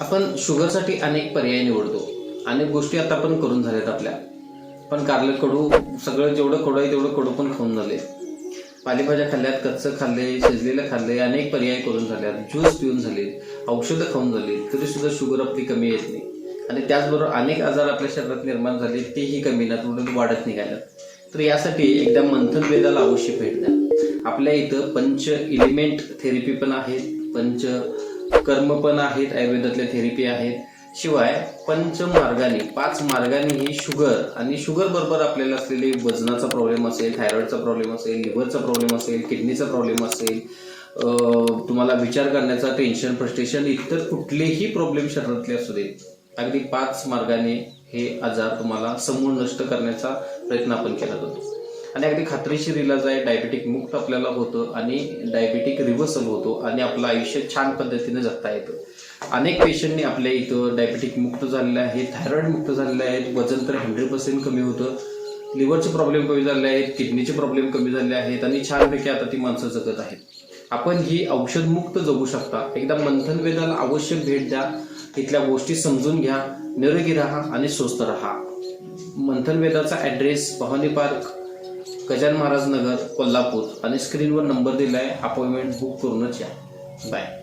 आपण शुगरसाठी अनेक पर्याय निवडतो. अनेक गोष्टी आता पण करून झाल्यात आपल्या. पण कारले कडू सगळं जेवढं कडू आहे तेवढं कडू पण खाऊन झाले. पालेभाज्या खाल्ल्यात कच्चं खाल्ले शिजलेलं खाल्ले अनेक पर्याय करून झाल्यात. ज्यूस पिऊन झाले औषधं खाऊन झाली तरी सुद्धा शुगर आपली कमी येत नाही. आणि त्याचबरोबर अनेक आजार आपल्या शरीरात निर्माण झाले तेही कमी ना थोडं वाढत निघाल्यात. तर यासाठी एकदा मंथन वेदाला अवश्य भेट द्या. आपल्या इथं पंच इलिमेंट थेरपी पण आहेत पंच कर्म पण आहेत आयुर्वेदातल्या थेरपी आहेत. शिवाय पंच मार्गाने पाच मार्गाने ही शुगर आणि शुगर बरोबर आपल्याला असलेले वजनाचा प्रॉब्लेम असेल थायरॉइडचा प्रॉब्लेम असेल लिव्हरचा प्रॉब्लेम असेल किडनीचा प्रॉब्लेम असेल तुम्हाला विचार करण्याचा टेन्शन फ्रस्ट्रेशन इतर कुठलेही प्रॉब्लेम शरीरातले असू देत अगदी पाच मार्गाने हे आजार तुम्हाला समूळ नष्ट करण्याचा प्रयत्न आपण केला जातो. आणि अगदी खात्रीशीर इलाज आहे डायबेटिक मुक्त आपल्याला होतं आणि डायबेटिक रिव्हर्सल होतो आणि आपलं आयुष्य छान पद्धतीने जगता येतं. अनेक पेशंटनी आपल्या इथं डायबेटिक मुक्त झालेले आहेत थायरॉईड मुक्त झालेले आहेत वजन तर हंड्रेड पर्सेंट कमी होतं लिव्हरचे प्रॉब्लेम कमी झाले आहेत किडनीचे प्रॉब्लेम कमी झाले आहेत आणि छानपैकी आता ती माणसं जगत आहेत. आपण ही औषधमुक्त जगू शकता. एकदा मंथन वेदाला अवश्य भेट द्या. इथल्या गोष्टी समजून घ्या निरोगी राहा आणि स्वस्थ राहा. मंथन वेदाचा ॲड्रेस भवानी पार्क गजान महाराज नगर कोल्हापूर आणि स्क्रीनवर नंबर दिलाय अपॉइंटमेंट बुक करूनच या. बाय